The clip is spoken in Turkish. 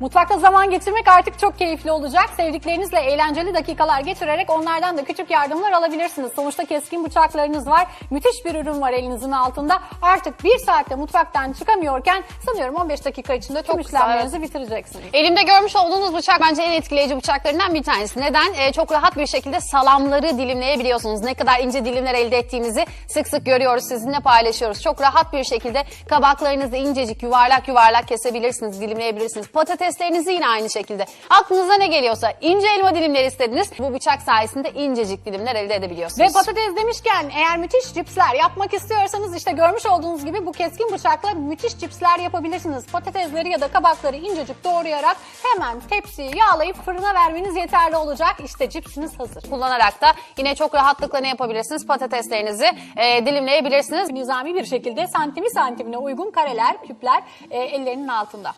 Mutfakta zaman geçirmek artık çok keyifli olacak. Sevdiklerinizle eğlenceli dakikalar geçirerek onlardan da küçük yardımlar alabilirsiniz. Sonuçta keskin bıçaklarınız var. Müthiş bir ürün var elinizin altında. Artık bir saatte mutfaktan çıkamıyorken sanıyorum 15 dakika içinde tüm Çok işlemlerinizi bitireceksiniz. Elimde görmüş olduğunuz bıçak bence en etkileyici bıçaklarından bir tanesi. Neden? Ee, çok rahat bir şekilde salamları dilimleyebiliyorsunuz. Ne kadar ince dilimler elde ettiğimizi sık sık görüyoruz, sizinle paylaşıyoruz. Çok rahat bir şekilde kabaklarınızı incecik, yuvarlak yuvarlak kesebilirsiniz, dilimleyebilirsiniz. Patateslerinizi yine aynı şekilde. Aklınıza ne geliyorsa ince elma dilimleri istediniz. Bu bıçak sayesinde incecik dilimler elde edebiliyorsunuz. Ve patates demişken eğer müthiş cipsler yapmak istiyorsanız işte görmüş olduğunuz gibi bu keskin bıçakla müthiş cipsler yapabilirsiniz. Patatesleri ya da kabakları incecik doğrayarak hemen tepsiyi yağlayıp fırına vermeniz yeterli olacak. İşte cipsiniz hazır. kullanarak da yine çok rahatlıkla ne yapabilirsiniz? Patateslerinizi e, dilimleyebilirsiniz. Nizami bir şekilde santimi santimine uygun kareler, küpler e, ellerinin altında.